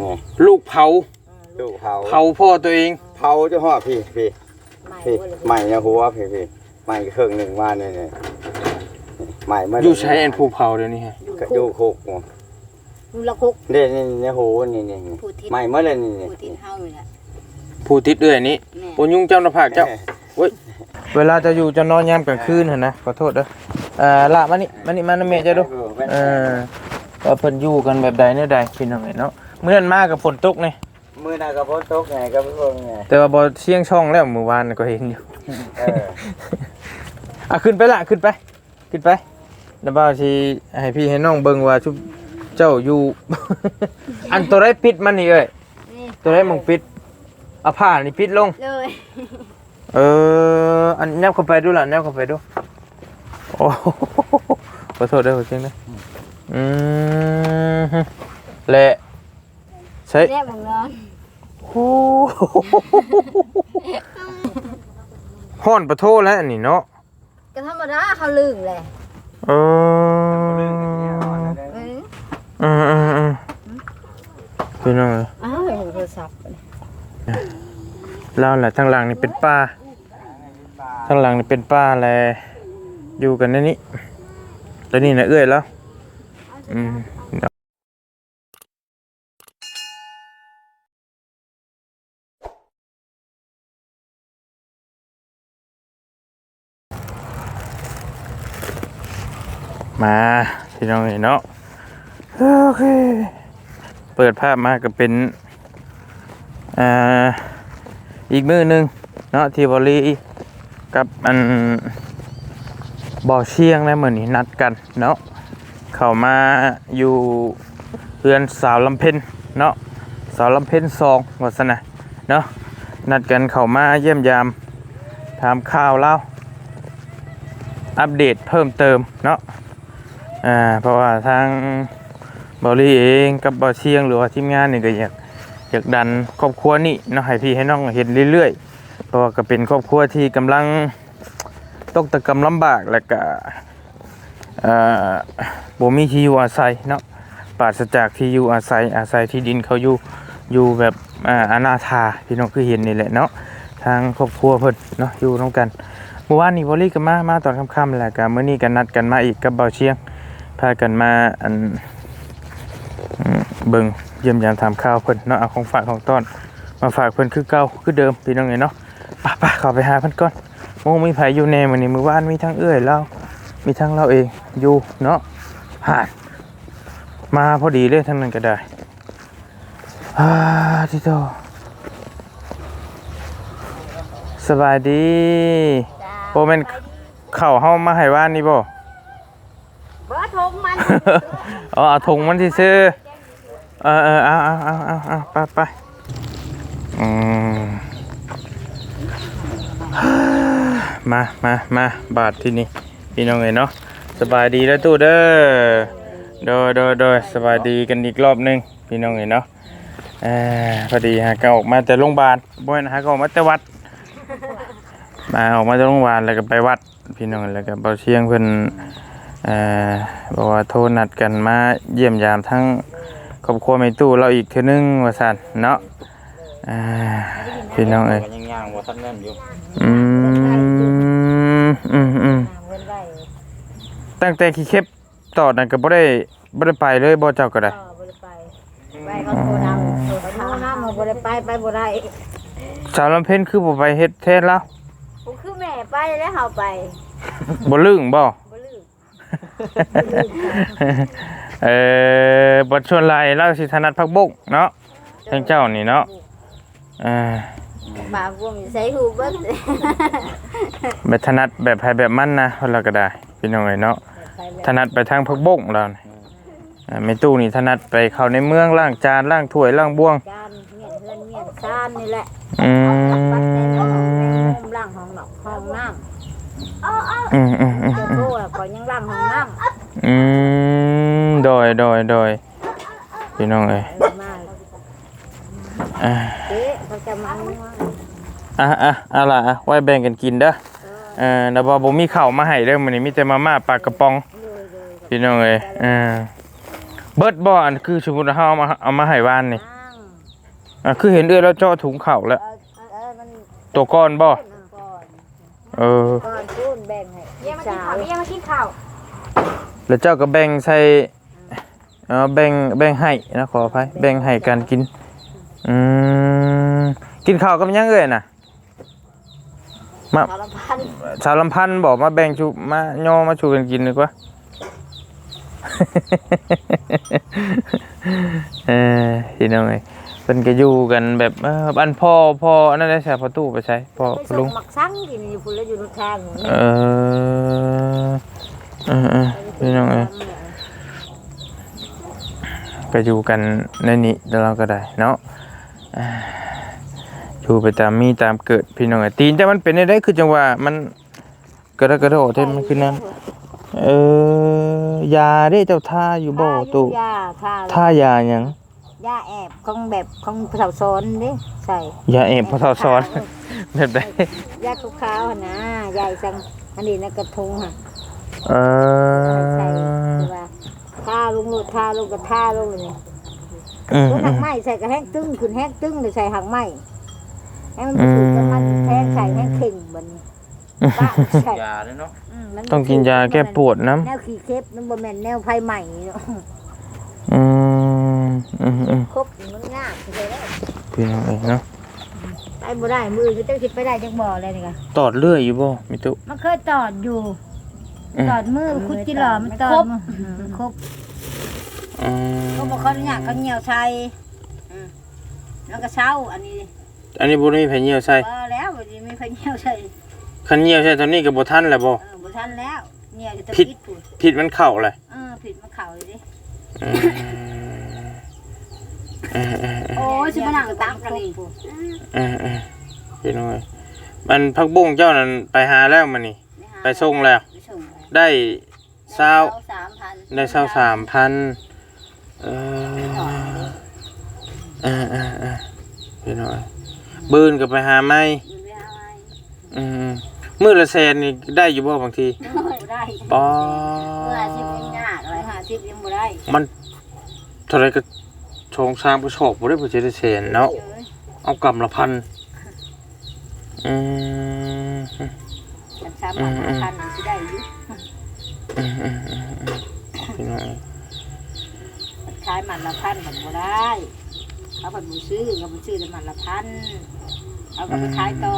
นี่ลูกเผาลูกเผาเผาพ่อตัวเองเผาเจ้าฮอดพี่พี่ใหม่พี่บ่เลยใหม่เนี่ยหัวพี่พี่ใหม่เครื่องหนึ่งมาเนี่ยเนี่ยใหม่มาอยู่ใช้แอนภูเผาเดี๋ยวนี้ฮะก็อยู่คุกดูละคุกเด่นนี่เนี่ยหูนี่นี่นี่ผู้ทิศใหม่เมื่อไรนี่นี่ผู้ทิศเฮานี่แหละผู้ติดเอื้อยนี้แม่ปยุงเจ้าหน้าผากเจ้าเวลาจะอยู่จะนอนยามกลางคืนหั่นนะขอโทษเด้อเอ่อละมานี่มานี่มานะแม่เจ้าดูเออว่าเพิ่นอยู่กันแบบใดเนี่ยใดพี่น้องเนาะ เมื่อนมากับฝนตกนี่มือหน้ากับพ้นตกไงกับพวกไงแต่ว่าบ่เชียงช่องแล้วเมื่อวานก็เห็นอยู่ เออ อะขึ้นไปละขึ้นไป ขึ้นไปแล้วบ่าวสิให้พี่ให้น้องเบิ่งว่าชุบเจ้าอยู่ อันตัวไรปิดมันนี่เอ้ยนี่ตัวไรมึงปิดเอาผ้านี่ปิดลง เลยเออ อันแนบเข้าไปดูล่ะแนบเข้าไปดู โอ้โหขอโทษด้วยขอเสียงนะอืมฮึเละ ใช่แม่บังนอนโอ้โหฮ้อนประโทษแล้วอันนี่เนาะก็ธรรมดาเขาลืมแหละเออเอออืมอืมอืมพี่น้องเอ้ยอ้าวเห็นโทรศัพท์เราแหละทางหลังนี่เป็นป่าทางหลังนี่เป็นป่าแลอยู่กันในนี้แล้วนี่นะเอื้อยแล้วอืม มาพี่น้องเห็นเนาะโอเค เปิดภาพมาก็เป็นอ่าอีกมือหนึ่งเนาะที่บรีกับอันบ่อเชียงแล้วเหมือนนี้นัดกันเนาะเข้ามาอยู่เพื่อนสาวลำเพ็ญเนาะสาวลำเพ็ญสองวัสนะเนาะนัดกันเข้ามาเยี่ยมยามถามข่าวเล่าอัปเดตเพิ่มเติมเนาะ อ่าเพราะว่าทางบรีเองกับบอเชียงหรือว่าทีมงานนี่ก็อยากอยากดันครอบครัวนี่เนาะให้พี่ให้น้องเห็นเรื่อยๆ เพราะว่าก็เป็นครอบครัวที่กำลังตกตะกำลำบากและก็อ่อบ่มีที่อยู่อาศัยเนาะปราศจากที่อยู่อาศัยอาศัยที่ดินเขาอยู่อยู่แบบอาอนาถาพี่น้องคือเห็นนี่แหละเนาะทางครอบครัวเพิ่นเนาะอยู่ร่วมกันเมื่อวานนี้วอลลี่ก็มามาตอนค่ำๆแหละก็มื้อนี้ก็นัดกันมาอีกกับเบาเชียง พากันมาอันอืมเบิ่งเยี่ยมยามถามข่าวเพิ่นเนาะเอาของฝากของต้อน มาฝากเพิ่นคือเก่าคือเดิมพี่น้องไงเนาะไป่ะเข้าไปหาเพิ่นก่อนโมมีไผอยู่แน่มื้อนี้มื้อวานมีทั้งเอื้อยเรามีทั้งเราเองอยู่เนาะหาดมาพอดีเลยทั้งนั้นก็ได้อ่าที่โตสบายดีโอ้แม่นเข้าวเฮามาให้ว่านนี่บ่ เบอร์โทรมัน อ๋อ เอาถุงมันที่ซื้อเออเออเอาเอาเอาเอาเอาไปไปอืมมามามาบาทที่นี่พี่น้องเอ๋ยเนาะสบายดีแล้วตู้เด้อโดยโดยโดยสบายดีกันอีกรอบหนึงพี่น้องเอ๋ยเนาะอพอดีฮะก็ออกมาแต่โรงพยาบาลบ่อยนะฮะก็ออกมาแต่วัด มาออกมาจากโรงพยาบาลแล้วก็ไปวัด พี่น้องแล้วก็เบาเชียงเพิ่น บอกว่าโทรนัดกันมาเยี่ยมยามทั้งครอบครัวไม่ตู้เราอีกเทื่อนึงว่าซั่นเนาะอ่าพี่น้องเอ้ยยังย่างว่าท่านนั่นอยู่อืมอืมอืมเงินไว้ตั้งแต่ขี้เข็บต่อนั่นก็บ่ได้บ่ได้ไปเลยบ่เจ้าก็ได้ก็บ่ได้ไปไปเขาโทรนำโทรเขานำมาบ่ได้ไปไปบ่ได้สาวลำเพ็ญคือบ่ไปเฮ็ดแทนแล้วผมคือแม่ไปแล้วเฮาไปบ่ลึงบ่บ่ลืม เออบ่ชวนหลายเราสิถนัดพักบกเนาะทั้งเจ้านี่เนาะอ่าบาพวกมีใส่หูเบิดแบบถนัดแบบไผแบบมันนะเราก็ได้พี่น้องเอ้ยเนาะไปแล้วถนัดไปทางพักบงเราเนี่ยอ่าไม่ตู้นี่ถนัดไปเข้าในเมืองล้างจานล้างถ้วยล้างบ้วงการเมียนเฮือนเมียนซ่านนี่แหละอืปัดแต่มห้องในมุมล่างห้องนอกห้องน้ำ อืมอืมอืมเจ้าโตแล้วก็ยังล่างห้องน้อืมโดยโดยโดยพี่น้องเอ้ยเออมาอ่าเจ๊เขาจะมาเอาอะอะเอาล่ะอะไว้แบ่งกันกินเด้อเออแล้วบ่บ่มีข้าวมาให้เด้อมื้อนี้มีแต่มาม่าปลากระป๋องพี่น้องเอ้ยเออเบิดบ่อันคือสมมุติว่าเฮาเอามาเอามาให้วานนี่อ้าวอะคือเห็นเอื้อยแล้วเจาะถุงข่าแล้วเออเออมันตัวก้อนบ่ก่อนเออ ก่อนพูน แบ่งให้เยี่ยมมากินข้าวเยี่ยมมากินข้าวแล้วเจ้าก็แบ่งใส่เออแบ่งแบ่งให้นะขออภัยแบ่งให้กันกินอืมกินข้าวกับหยังเอ้ยน่ะมาสารพันสารลำพันธ์บอกมาแบ่งชูมาย่อมาชูกันกินดีกว่าเออพี่น้องเอ้ย เพิ่นก็อยู่กันแบบเออบ้านพ่อพ่ออันนั้นได้ใช้ประตูไปใช้พ่อไปพ่อส่ลุงงหมักซังกินอยู่พุ่นแล้วอยู่ในทางหนูเออเออเออพี่น้องเอ้ยก็อยู่กันในนี้แล้วเราก็ได้เนาะอ่าอยู่ไปตามมีตามเกิดพี่น้องเอ้ยตีนแต่มันเป็นได้คือจังว่ามันกระดกกระโดดเท่มันคือนั้นเออยาได้เจ้าท่าอยู่บ่ตู้ยาท่าท่ายาหยัง ยาแอบของแบบของผู้เฒ่าสอนเด้ใส่ยาเอ็มพอทอสอน แบบใดยาขาวๆหั่นนะยายจังอันนี้นะกระทงค่ะเออใส่คือว่าท่าลงโลดท่าลงกับท่าลงเลยนี่อืมรถอืหัมกไม้ใส่กระแห้งตึ้งขึ้นแห้งตึ้งเลยใส่หักไม้ให้มันถูกกับมันแทงใส่แห้งเข่งบัดนป้าใส่ยาเนาะ มมันต้องกินยาแก้ปวดน้แนวขี้เค็บนั่นบ่แม่นแนวไฟใหม่เนาะำอืม อืมอืมครบมันงามเลยแล้วพี่น้องเอ้ยเนาะไปบ่ได้มือก็ต้องคิดไปได้จังบ่เลยนี่ค่ะตอดเลื่อยอยู่บ่มิตุมันเคยตอดอยู่ อืมตอดมือคุดจิหล่อมันตอดมือมันครบอืมเขาบอกเขาเนี่ยเขาเหนียวใส่อืมแล้วก็เช้าอันนี้อันนี้บ่ได้มีแผ่นเหี่ยวใส่พอแล้ววันนี้ไม่ไฟเหนียวใส่คันเหี่ยวใส่ตอนนี้ก็บ่ทันแล้วบ่ เออบ่ทันแล้วเนี่ยจะตะผิดกิดพุ่นผิดมันเข้าเลยเออผิดมาเข่าเลยดิ อืม เออเออเออโอ้ยสิมานั่งตามกันนี่เออเออพี่น้องเอ้ยมันพักบุ้งเจ้านั่นไปหาแล้วมันนี่ ไปส่งแล้ว ไปส่งแล้วได้เศร้าสามพันได้เศร้าสามพันเออเออเออเออพี่น้องเอ้ยบืนก็ไปหาไม้ดูไม่เอาไว้อืมมือละแสนนี่ได้อยู่บ่บางทีบ่ได้ปอเมื่ออาชีพยังยากอะไรหาอาชีพยังบ่ได้มันเท่าไรก็ ชงสร้างประชอบบ่ได้บ่จะได้แสนเนาะเอ้ยเอาเอากำละพันอืมฉันสามพันห้าพันสิได้อยู่อืมอืมอืมอืมพี่น้องเอ้ยมันขายมันละพันมันบ่ได้เขาผัดบ่ซื้อเขาบ่ซื้อแต่มันละพันเอาก็ไปขายต่อ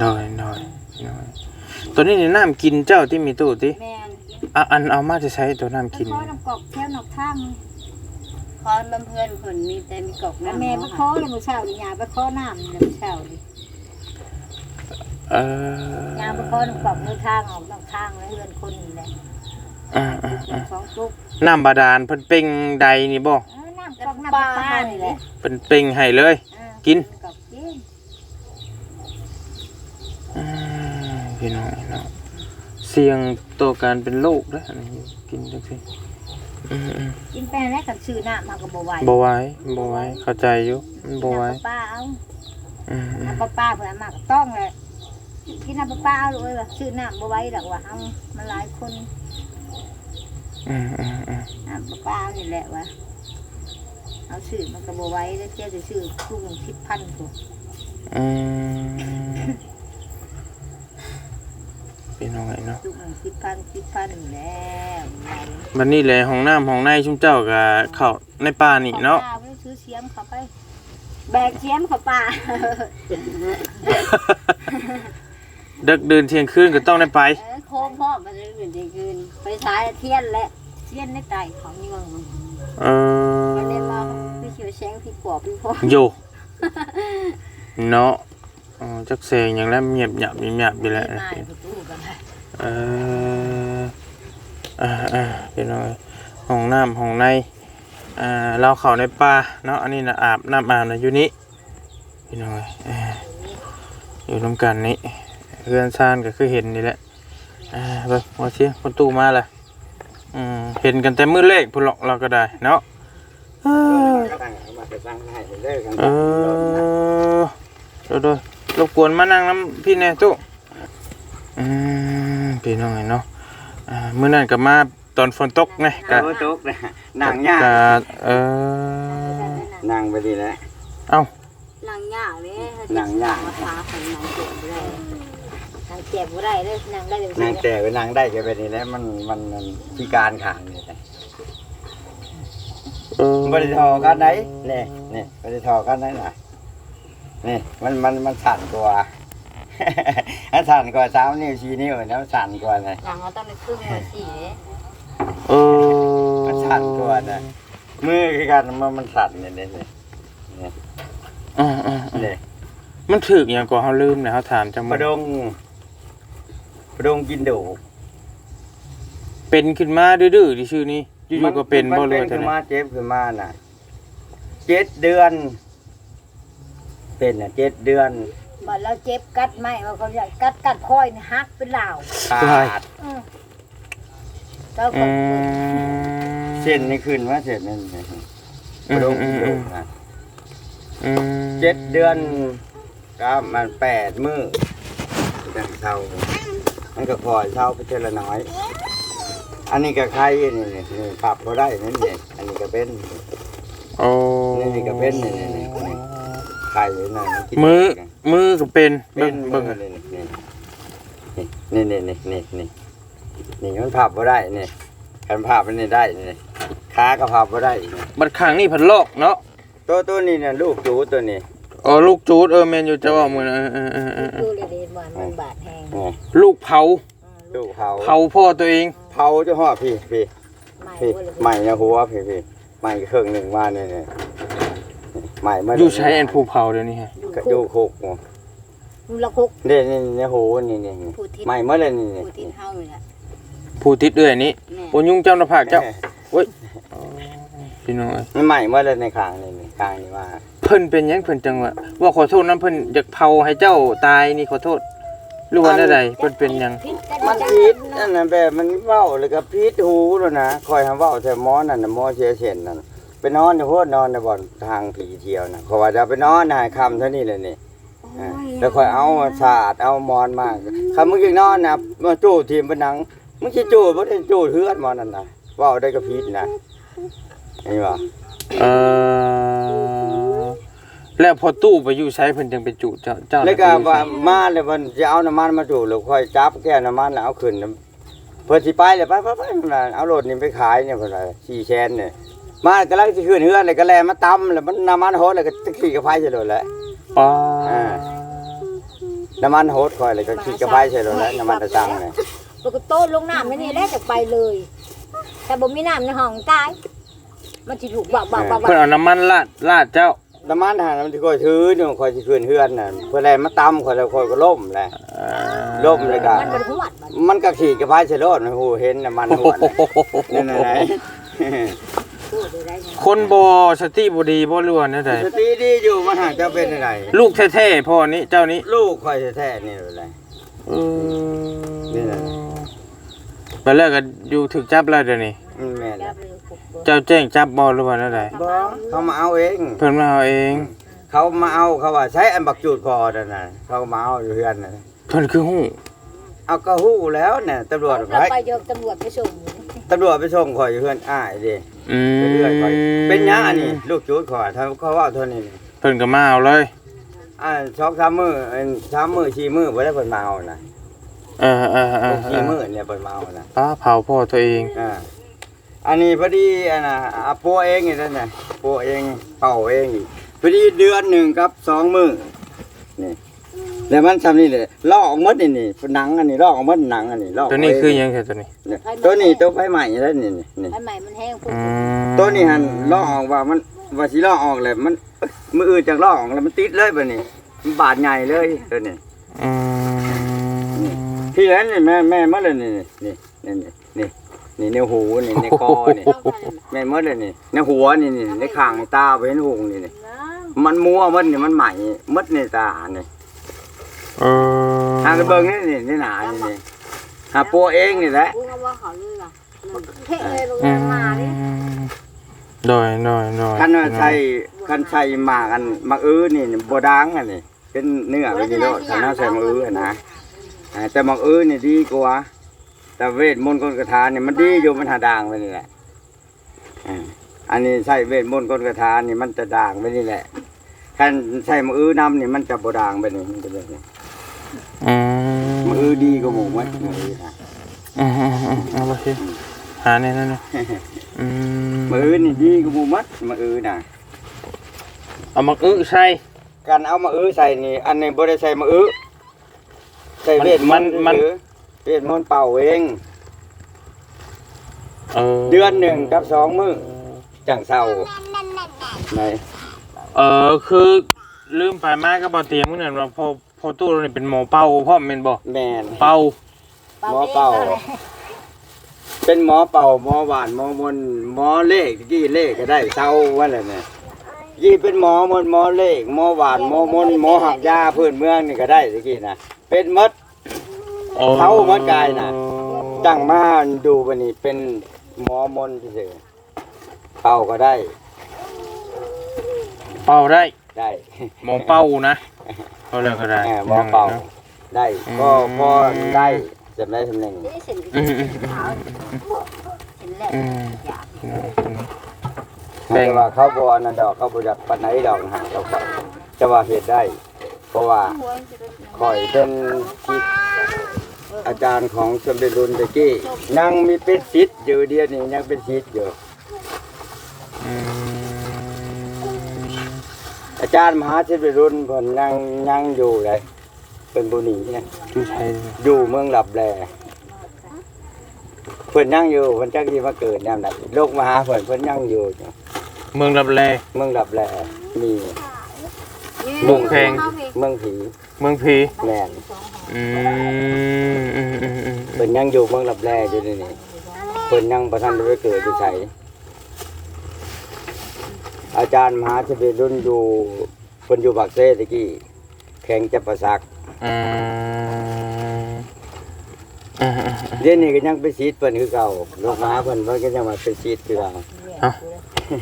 ได้ได้พี่น้องเอ้ยตัวนี้นี่น้ำกินเจ้าที่มีตู้ติแม่นอะอันเอามาจะใช้ตัวน้ำกินไปขอน้ำกอกแถวนอกทางค อนบำเพ็ญคนมีแต่มีกอกแล้วน้ำแม่ไปขอแล้วมื้อเช้านี่ยาไปขอน้ำนี่มื้อเช้านี่เอยาอไปขอน้ำกอกมือทางออกนอกทางแล้วเฮือนคนนี่แหละอ่าอ่าอ่าสองตุ๊กน้ำบาดาลเพิ่นเป่งใดนี่บ่เออน้ำกอกน้ำปลานี่แหละเพิ่นเป่งให้เลย เออกิน กอกกินอืมพี่น้องเนาะเสี่ยงต่อการเป็นโรคเด้ออันนี้กินจังซี่ อืมอืมกินไปแล้วกับชื่อน้ำมันก็บ่ไหวบ่ไหว้บ่ไหว้เข้าใจอยู่มันบ่ไหว้น้ำปลาเอาอืมอืมน้ำปลาปลาเผื่อมากต้องเลยกินน้ำปลาปลาเอาเลยว่าชื่อน้ำบ่ไหว้ดอกว่าเอามันหลายคนอืมอืมอืมน้ำปลาปลานี่แหละว่าเอาชื่อมันก็บ่ไหว้แล้วเจ้าจะชื่อกุ้งสิบพันตัวอืม พี่น้องเนาะกุ้งสิบพันสิบพันแล้วไหว้บัดนี้แหละห้องน้ำห้องในชุมเจ้าก็เข้าในป่านี่เนาะปลไม่ซื้อเสียมเขาไป แบกเสียมเขาป่า ดึกดื่นเที่ยงคืนก็ต้องได้ไป เออโค้งพ่อมันจะเป็นดีคืนไปท้ายเทียนและเทียนในไตของนี่ว่าเออมันได้มาพี่เขียวแสงพี่กวบพี่พ่อโยเนาะ อ๋อจักเสงอย่างแล้วเงียบหยับเงียบหยับไปแล้วนายประตูกันได้เอออ่าอ่าพี่น้อยห้องน้ำห้องในอ่าเราเข้าในป่าเนาะอันนี้นะอาบน้ำอาบนะอยู่นี้พี่น้อยเอ่ออยู่น้ำกันนี้เรือนซานก็คือเห็นนี่แหละอ่าเบิ่งว่าเชียคนตู้มาและอืมเห็นกันแต่มือเลขพุ่นหรอกเราก็ได้เนาะเออตั้งเอามาไปตั้งให้เลิกกันเออโดยโดย รบกวนมานั่งน้ำพี่แน่ตู้อืมพี่น้อยเนาะอ่ามื้อนั้นก็มาตอนฝนตกไงกะกะตกเลยหนังยากกะเออนั่งไปดีแหล้วเอ้าหนังยากเลยหนังยากมาฟ้าของหนังเจ็บเลยนางเจ็บบ่ได้เลยนางได้เลยนั่งแต่ไปนั่งได้แกไปนี่แหล้วมันมันมันพิการขางนี่แหละเออบริทอกันไหนนี่นี่บริทอกันไหนน่ะ นี่มันมันมันสั่นกว่ามันสั่นกว่าสามนิ้วชี้นิ้วนะมันสั่นกว่าเลยหนังเราต้องในครึ่งหัวสีเออมันสั่นกว่านะมือคือกันมันมันสั่นเนี่ยเนี่ยเนี่ยอ่าอ่าเนี่ยมันถึกอย่างก็เฮาลืมนะเฮาถามจังปบ่ระดงประดงกินดูเป็นขึ้นมาดื้อๆที่ชื่อนี้อยู่ๆก็เป็นบ่เลยมันเท่าขึ้นนั้มานเจ็บขึ้นมาน่ะเจ็ดเดือน เป็นอะเจ็ดเดือนบัดเราเจ็บกัดไหมว่าเขาอยากกัดกัดคอยนี่หักเป็นเหล่าขาดเจ้าอืก็มเส้นนี่ขึ้นมาเสร็จนั่นปอืระมดงอืกินมดูอืมนะอืมเจ็ดเดือนก็มันแปดมือจังเท่ามันก็พอเท่าไปเทละน้อย อันนี้ก็ใครนี่นี่นี่ปรับก็ได้นี่นี่อันนี้ก็เป็นโอ้นี่นี่ก็เป็นนี่นี่นี่นี่ ไข่หน่อยนกินมือมือก็เป็นเป็เบิ่นงเบิ่เบิ่งงนี่นี่นี่นี่นี่นี่นี่มันพับก็ได้นี่กันพับมันนี่ได้นี่ขาก็พับก็ได้นี่บัดข้างนี่พันลอกเนาะตัวตัวนี้เนี่ยลูกจูตัวนี้อ๋อลูกจูดเออแม่นอยู่จะว่ามื้อนั้นเออเออเออเอดูอเลยดีมันมันบาดแหงนี่ลูกเผาลูกเผาเผาพ่อตัวเองเผาจะห่อพี่พี่ไม่พี่บ่เลยใหม่นะหัวพี่พี่ใหม่เครื่องหนึ่งมาเนี่ยเนี่ยใหม่มาอยู่ใช้แอนภูเผาเดี๋ยวนี้ฮะก็อยู่คุกดูละคุกนี่นี่นี่หูนี่นี่นี่ผู้ทิศใหม่เมื่อไรนี่นี่ผู้ทิศเฮาเลยแหละผู้ติดเอื้อยนี้แม่บ่ยุ่งเจ้าหน้าผากเจ้าพี่น้องเอ้ยมันใหม่เมื่อไรในคางนี่นี่คางนี่ว่าเพิ่นเป็นหยังเพิ่นจังว่าว่าขอโทษนํเพิ่นอยากเผาให้เจ้าตายนี่ขอโทษหรือว่าแนวใดเพิ่นเป็นหยังพิษกันมันจังพิษนั่นน่ะแบบมันเว้าเลยก็พิษหูแล้วนะคอยทำเว้าแต่หมอนั่นน่ะหมอเสียเส้นนั่นไป นอนอยู่โพดนอนในบ่อนทางผีเที่ยวน่ะเขาว่าจะไปนอนนายคำเท่านี้เลยนี่อ่าแล้วคอยเอาศาสตร์เอามอนมาคำมึงยังนอนน่ะมาจู้ทีมเป็นหนังมึงสิจู้บ่ได้จู้เฮือนหมอนั่นน่ะเว้าได้ก็พิษนะนี่ว่าเออแล้วพอตู้ไปอยู่ใช้เพิ่นจังไปจุเจ้าเจ้าแล้วก็น่ะไปอยู่ว่าไสมาเลยมันจะเอาน้ำมันมาจู้แล้วค่อยจับแก้วน้ำมันแล้วเอาขึ้นน่ะเพิ่นสิไปเลยไปไปไปเพิ่นว่าเอารถนี่ไปขายเนี่ยเพิ่นว่า4แสนเนี่ย มากำลังจะขึ้นเฮือนเลยก็แลมาตำแล้วมันน้ำมันโหดเลยก็จะขี่กระไฟใช่เลยแหละป้าอ่าน้ำมันโหดคอยเลยก็ขี่กระไฟใช่เลยแหละน้ำมันตะตังเนี่ยปกติโต้ลงน้ำไม่นี่แล้วจะไปเลย แต่บ่มีน้ำในห้องตายมันสิถูกบักบักบักบัเพิ่นกเอาน้ำมันราดราดเจ้าน้ำมันหาน้ำที่คอยถืออยู่คอยจะขึ้นเฮือนน่ะเพื่อแลมาตำคอยแล้วคอยก็ล่มแหละอ่าล่มเลยก็มันเป็นหวดบัดมันก็ขี่กระไฟใช่เลยโอ้โหเห็นน้ำมันหัวน่ะนั่นน่ะไหนพูดได้ไง คนบ่สติบ่ดีบ่รู้ว่าแนวใดสติดีอยู่มันหาจะเป็นอะไรลูกแท้ๆพ่อนี้เจ้านี้ลูกคอยแท้ๆนี่เลยเออนี่แหละไปแล้วก็อยู่ถึกจับแล้วเดี๋ยวนี้มันแม่นจัล่ะบเลยปลุกเบิกเจ้าแจ้งจับบ่หรือว่าแนวใดบ่เขามาเอาเองเพิ่นมาเอาเอง เขามาเอาเขาว่าใช้อันบักจูดพอนั่นน่ะเขามาเอาอยู่เฮือนน่ะเพิ่นคือฮู้เอาก็ฮู้แล้วเนี่ยตำรวจเราไปไปเจอตำรวจไปส่ง ตำรวจไปส่งข่อยอยู่เฮือนอ้ายดิอืมไปเรื่อยข่อยเป็นหยังอันนี้ลูกจูดข่อยถ้าเขาว่าเท่านี้นี่เพิ่นก็มาเอาเลย อ่าสองสามมื้ออันสามมื้อสี่มื้อบ่ได้เพิ่นมาเอานะเออเออเออเอสี่อมื้อเนี่ยเพิ่นมาเอานะ ป้าเผาพ่อตัวเอง อ่าอันนี้พอดีอันน่ะอาปัวเองนี่นั่นน่ะปัวเองเป่าเองอีกพอดีเดือนหนึ่งกับสองมื้อนี่ แล้วมันทำนี่เลยลอกออกหมดนี่นี่หนังอันนี้ลอกออกหมดหนังอันนี้ลอกตัวนี้คือหเยังแค่ตัวนี้นี่ตัวนี้ตัวไฟใหม่แล้วนี่นี่นี่ไอ้ใหม่มันแห้งปุ๊บอืมตัวนี้หันลอกออกว่ามันว่าสิลอกออกเลยมันเอ้ยมืออื่นจากลอกออกแล้วมันติดเลยแบบนี้มันบาดใหญ่เลยตัวนี้อืมพี่แล้วนี่แม่แม่มาเลยนี่นี่นี่นี่นี่นี่ในหูนี่ในคอนี่ แม่มาเลยนี่ในหัวนี่นี่ในข้างในตาไปเห็นหูนี่นี่มันมัวมันนี่มันใหม่มดในตานี่เออหากระเบิงนี่นี่นี่หนานี่นี่หาปัวเองนี่แหละกูก็ว่าเขาเลยล่ะเท่เลยลงอืมมาดิโดยโดยโดยคันว่าใช้คันใช้หมากอันหมากอื้อนี่บ่ดังอันนี้เป็นเนื้อเป็นกิโลคันเอาใส่หมากอื้ออะนะอ่าแต่หมอกอื้อนี่ดีกว่าแต่เวทมนต์กลกระทาเนี่ยมันดีอยู่มันหาด่างไปนี่แหละอ่าอันนี้ใช้เวทมนต์กลกระทานนี่มันจะด่างไปนี่แหละคันใช้มืออื้อน้ำนี่มันจะบ่ด่างไปนี่มันจะแบบนี้ อืมมืออื้อดีกว่าหมูมัดมืออื้อนะอืมอืมอืมเอามาสิหาเนี่ยนั่นน่ะอืมมืออื้อนี่ดีกว่าหมูมัดมืออื้อน่ะเอามาอึใส่การเอามาอื้อใส่นี่ อันนี้บ่ได้ใส่มาอื้อใส่เวทมนต์มันซื่อๆเวทมนต์เป่าเองเออเดือนหนึ่งกับสองมื้อจังเศร้าไหนเออคือลืมไปมาก็บ่เตรียมมื้อนั้นว่าพอพ อตู้เรานี่เป็นหมอเป่าพร้อมแม่นบ่แม่น เป่าหมอเป่า เป็นหมอเป่าหมอหวานหมอมนต์หมอเลขกี่เลขก็ได้เศร้าว่าอะไรเนี่ยยี่เป็นหมอมนต์หมอเลขหมอหวานหมอมนต์หมอหักยาพื้นเมืองนี่ก็ได้ตะกี้นะเป็นหมดเท่าหมดกายน่ะ จังมาดูบันนี้เป็นหมอมนต์เฉยๆเป่าก็ได้ เป่าได้ ได้หมอเป่านะเอาเลยก็ได้เออหมอเป่าได้อืมก็ก็ได้จำได้ทำหนึ่งนี่เส้นอืมอืมขาวเส้นแรกอืมอยากแบ่งแต่ว่าเขาบอันนั้นดอกเขาบจักปันไหนดอกหาเราก็จะว่าเหตุได้ เพราะว่าคอยเป็นที่อาจารย์ของสมเด็จรุ่นตะกี้ยังมีเป็นศิษย์อยู่เดียวนี้ยังเป็นศิษย์อยู่ อาจารย์มหาสมเด็จรุ่นเพิ่นยังยังอยู่เลยเป็นบุญนีเนี่ยผู้ชายอยู่เมืองลับแลเพิ่นยังอยู่เพิ่นจักที่มาเกิดแนวไหนโลกมหาเพิ่นเพิ่นยังอยู่เมืองรับแลเมืองลับแลมีลูกแข่งเมืองผีเมืองพีแม่นอืมอืมอืมอืมเพิ่นยังอยู่เมืองลับแลอยู่นี่นี่เพิ่นยังบ่ทันได้ไปเกิดอยู่ไส อาจารย์มหาสมเด็จรุ่นอยู่เพิ่นอยู่ปากเซ่ตะกี้แข่งจับประสักอืมอืมอืมเดี๋ยวนี้ก็ยังเป็นศิษย์เพิ่นคือเก่าโลกมหาเพิ่นเพิ่นก็ยังมาเป็นศิษย์คือเรา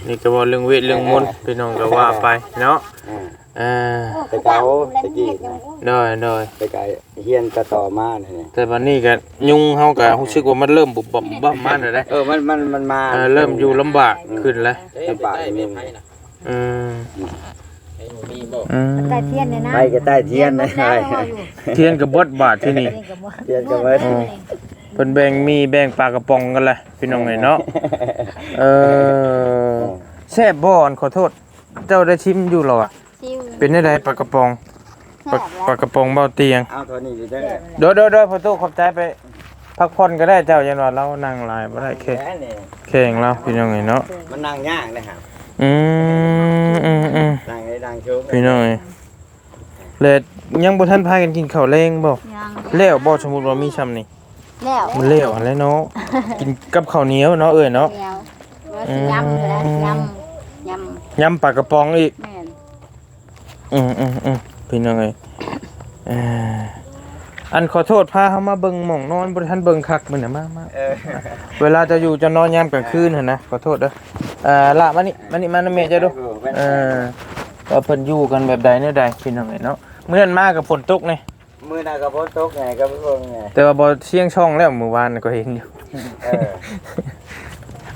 นี่ก็ว่าเรื่องเวทเรื่องมนต์พี่น้องก็ว่าไปเนาะอ่าอ่าแต่เก่าตะกี้นะได้ได้แต่ไกเฮียนต่อต่อมาเนี่ย แต่วันนี้ก็ยุงเฮาก็รู้สึกว่ามันเริ่มบุบบับบับมาแล้วเด้เออ มัน มัน มันมาเออเริ่มอยู่ลำบากขึ้นแล้ว ลำบากนิ ดนึงอืมอืมได้เทียนเนี่ยนะไปก็ใต้เทียนนะได้ไปเทียนกับบดบาทที่นี่ เทียนกับบ่เทียนก็เบิดอืมเพิ่นแบ่งมีแบ่งปลากระป๋องกันแหละพี่น้องไงเนาะ เออแซ่บบ่อนขอโทษ เจ้าได้ชิมอยู่หรอวะชิวเป็นได้ไดปลากระป๋องปลาปลากระป๋องเบาเตียงเอาเท่านี้ดิเด้อเดี๋ยวเดี๋ยวเดี๋ยวพอตู้ขอบใจไป พักผ่อนก็ได้เจ้ายันว่าเรานั่งหลายบ่ได้แค่แหนี่แข่งเราพี่น้องไงเนาะมันนั่งยากนะครับ อืมอืมอืมนั่งได้นั่งชุบพี่น้องไงเลยยังบ่ทันพากันกินข้าวแรงบ่ยังแล้วบ่สมมุติว่ามีซ้ำนี่แล้วมันแล้วแล้วเนาะ กินกับข้าวเหนียวเนาะเอ้ยเนาะแล้วแล้วสิยำแล้วยำยยำปลากระป๋องอีกำแม่นอืมอืมอืมพี่น้องเอ้ยเอ่ออันขอโทษพาเฮามาเบิ่งหม่องนอนบ่ทันเบิ่งคักมื้อน่ะมามาเออเวลาจะอยู่จะนอนยามกลางคืนหั่นนะขอโทษเด้อ เอ่อละมานี่มานี่มานํแม่จะดูเออว่าเพิ่นอยู่กันแบบใดแนวใดพี่น้องเอ้ยเนาะมื้อนั้นมากับฝนตกนี่มือหน้าก็บ่ตกไงก็บ่เบิ่งไงแต่ว่าบ่เชียงช่องแล้วมื้อวานก็เห็นอยู่เออ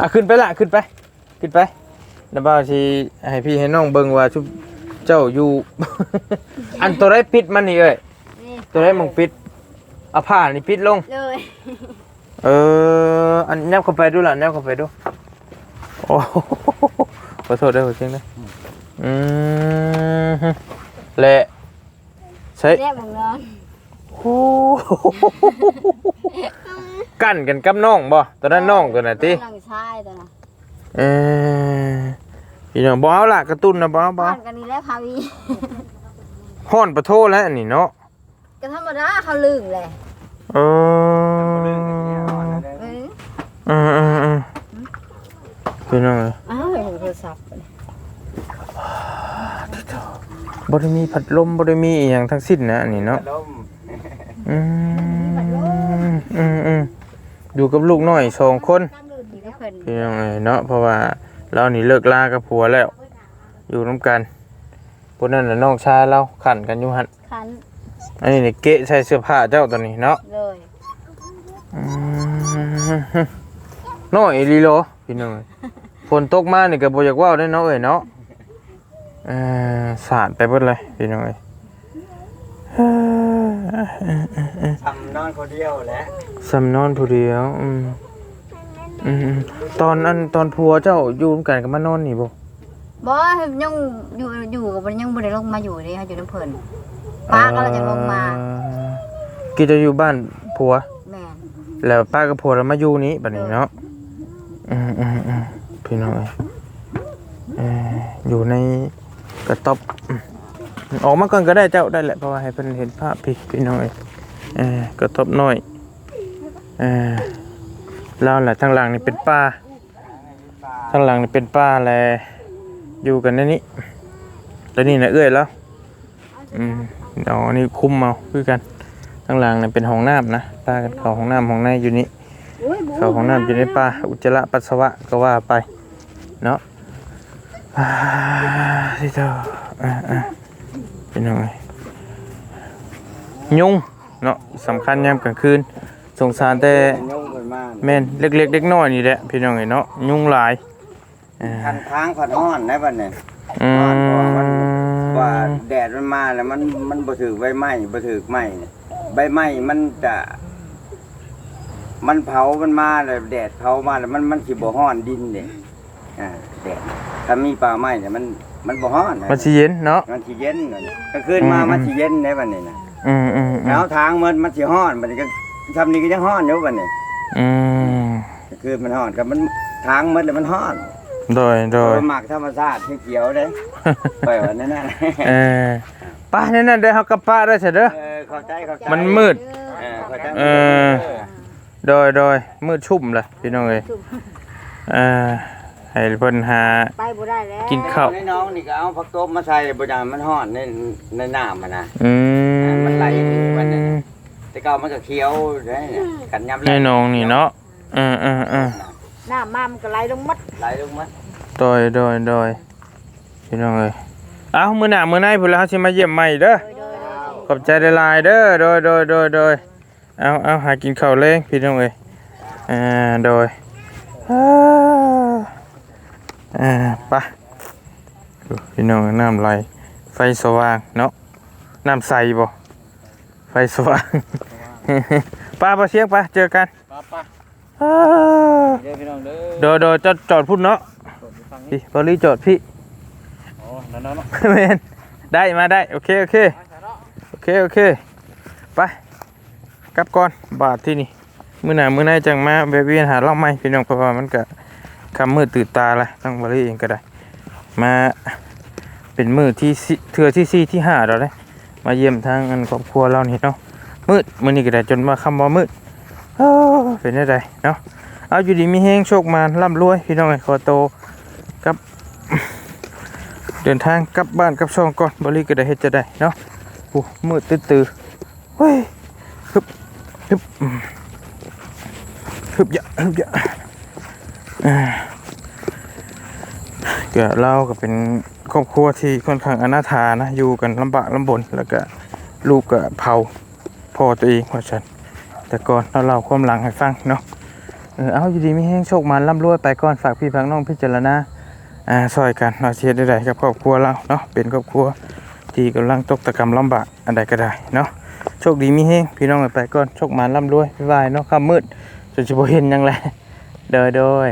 อะขึ้นไปละขึ้นไป ขึ้นไปแล้วบ่าวสิให้พี่ให้น้องเบิ่งว่าชุบเจ้าอยู่ อันตัวไรปิดมันนี่เอ้ยนี่ตัวไรมึงปิดเอาผ้านี่ปิดลงเลยเออ อันแนบเข้าไปดูล่ะแนบเข้าไปดู โอ้โหขอโทษด้วยขอเสียงด้วยอืมฮึเละใช่แม่มึงนอนโอ้โหกั้นกันกับน้องบ่ตอนนั้นน้องตัวไหนติน้องชายตัวน่ะเออพี่น้องบ่เอาล่ะกระตุ้นนะบ่เอาบ่บ้าเอานกันนี่แหล้วพาวีฮ้อนปะโทแล้วอันนี้เนาะก็ธรรมดาเขาลืมแหละเออเอออืมอืมอืม พี่น้องเอ้ยอ้าวโทรศัพท์บ่ได้มีพัดลมบ่ได้มีอีหยังทั้งสิ้นนะอันนี้เนาะลมอืมอืมอืมอยู่กับลูกน้อยสองคน นี่ก็เพิ่นพี่น้องเอ้ยเนาะเพราะว่าเรานี่เลิกลากับผัวแล้ว อยู่นํกันพวกนั้นน่ะน้องชายเราขันกันอยู่หั่นคันอันนี้นี่เกะใส่เสื้อผ้าเจ้าตัวนี้เนาะเลยอืมน้อยอีหลีโล พี่น้องเอ้ยฝนตกมานี่ก็บ่อยากเว้าได้เนาะเอ้ยเนาะเออสาดไปเบิดเลยพี่น้องเอ้ยเอ้อทำนอนคนเดียวแหละสำนอนผู้เดียวอืมอืมตอนอันตอนผัวเจ้าอยู่ร่วมกันกับมานอนนี่บ่บ่ยังอยู่อยู่กับมันยังบ่ได้ลงมาอยู่เลยค่ะอยู่น้ำเพิ่นป้าก็เลยจะลงมาเอ่อกี่จะอยู่บ้านผัว แม่นแล้วป้ากับผัวเรามาอยู่นี้บัดนี้เนาะ อืมอืมอืมพี่น้องเอ้ยเอ่ออยู่ในกระต๊อบอืมออกมาก่อนก็ได้เจ้าได้แหละเพราะว่าให้เพิ่นเห็นภาพพี่พี่น้องเอ้ยเออกระต๊อบน้อยเออแล้วแหละทางหลังนี่เป็นป่าทางหลังนี่เป็นป่าแลอยู่กันในนี้แล้วนี่นะเอื้อยแล้วอืมเอาอันนี้คุมเอาคือกันทางหลังนี่เป็นห้องน้ำนะป้ากันเข้าห้องน้ำห้องในอยู่นี่ เข้าห้องน้ำอยู่ในป่าอุจจาระปัสสาวะก็ว่าไป เนาะอ่าที่เจ้าอ่าอ่าเป็นยังไงยุงเนาะสำคัญยามกลางคืน สงสารแต่ยุ่งคนมากแม่นเล็กๆเด็กน้อยนี่แหละพี่น้องไอ้เนาะยุงหลายอ่าคันค้างผัดห้อนได้ป่ะเนี่ยอืมว่าแดดมันมาแล้วมันมันบ่ถือใบไม้บ่ถือไม้เนี่ยใบไม้มันจะ มันเผามันมาแล้วแดดเผามาแล้วมันมันสิบ่ฮ้อนดินเด้อ่าแดดถ้ามีป่าไม้เนี่ยมันมันบ่ฮ้อนนะมันสิเย็นเนาะมันสิเย็นกว่านี้กลางคืนมามันสิเย็นได้บัดนี้นะอืมอืมอืแล้มวทางมันมันสิฮ้อนบัดนี้ก็ทำนี้ก็ยังฮ้อนอยู่บัดนี้อืมกลางคืนมันฮ้อนกับมันทางมันแล้วมันฮ้อนโดยโดยมันหมักธรรมชาติเขียวๆเด้ไปว่านั่นน่ะเออป้านั่นน่ะเดี๋ยวเฮากลับป้าได้เสร็จเด้อเออเข้าใจเข้าใจมันมืดเออเข้าใจเออ โดยโดยมืดชุ่มเลยพี่น้องเอ้ยเอ่าให้เพิ่นหาไปบ่ได้แล้วกินข้าวในน้องนี่ก็เอาผักตบมาใส่บ่อย่างมันฮ้อนในในน้ำมันนะอืมมันไหลมันน่ะแต่เก่ามันก็เขียวได้เนี่ยกันยำในน้องนี่เนาะเออเออเออน้ำมามันก็ไหลลงมัดไหลลงมาโดยโดยโดยพี่น้องเอ้ยเอ้ามื้อหน้ามื้อในพุ่นแล้วเฮาสิมาเยี่ยมใหม่เด้อขอบใจหลายๆเด้อโดยโดยโดยโดย เอาเอาหากินข้าวแลงพี่น้องเอ้ยอ่าโดยอ่าอ่าไปดูพี่น้องน้ำไหลไฟสว่างเนาะน้ำใสบ่ไฟสว่างป้าป้าเสียงป้าเจอกันป้าป้าอ่าเดี๋ยวพี่น้องเด้อโดยโดยจอดจอดพุ่นเนาะกดอยู่ฟังนี้พี่บอลลี่จอดพี่อ๋อนั่นเนาะเมนได้มาได้โอเคโอเคโอเคโอเคไป กลับก่อนบาทที่นี่มื้อหน้ามื้อไหนจังมาแวะเวียนหาเล่าใหม่พี่น้องเพราะว่ามันก็คำมืดตื่นตาละต้องบอลลี่เองก็ได้ มาเป็นมือที่สี่เทือที่สี่ที่ห้าเราเลยมาเยี่ยมทางอันครอบครัวเรานี่เนาะมืดมื้อนี้ก็ได้จนมาคำว่ามืดเอ้อเป็นได้ไดเนาะเอาอยู่ดีมีแห้งโชคมาร่ำรวยพี่น้องไอ้ขอโตกับ เดินทางกลับบ้านกับช่องก่อนบริก็ได้เฮ็ดจะได้เนาะโอ้มืดตื้อๆเฮ้ยฮึบ ฮึบฮึบยะฮึบยะอ่าก็เราก็เป็นครอบครัวที่ค่อนข้างอนาถานะ อยู่กันลำบากลำบน แล้วก็ลูกก็เผาพ่อตัวเองว่าฉัน แต่ก่อนเราเล่าความหลังให้ฟังเนาะเออเอาอยู่ดีไม่แห้งโชคมันร่ำรวยไปก่อนฝากพี่ฝากน้องพิจารณาอ่าซอยกันเราเชียร์ได้ๆกับครอบครัวเราเนาะเป็นครอบครัวที่กำลังตกตะกรรมลำบากอันใดก็ได้เนาะ โชคดีมีเฮงพี่น้องไปก่อนโชคมาร่ำรวยบ๊ายบายเนาะค่ำมืดจนจะบ่เห็นยังไงเด้อโดย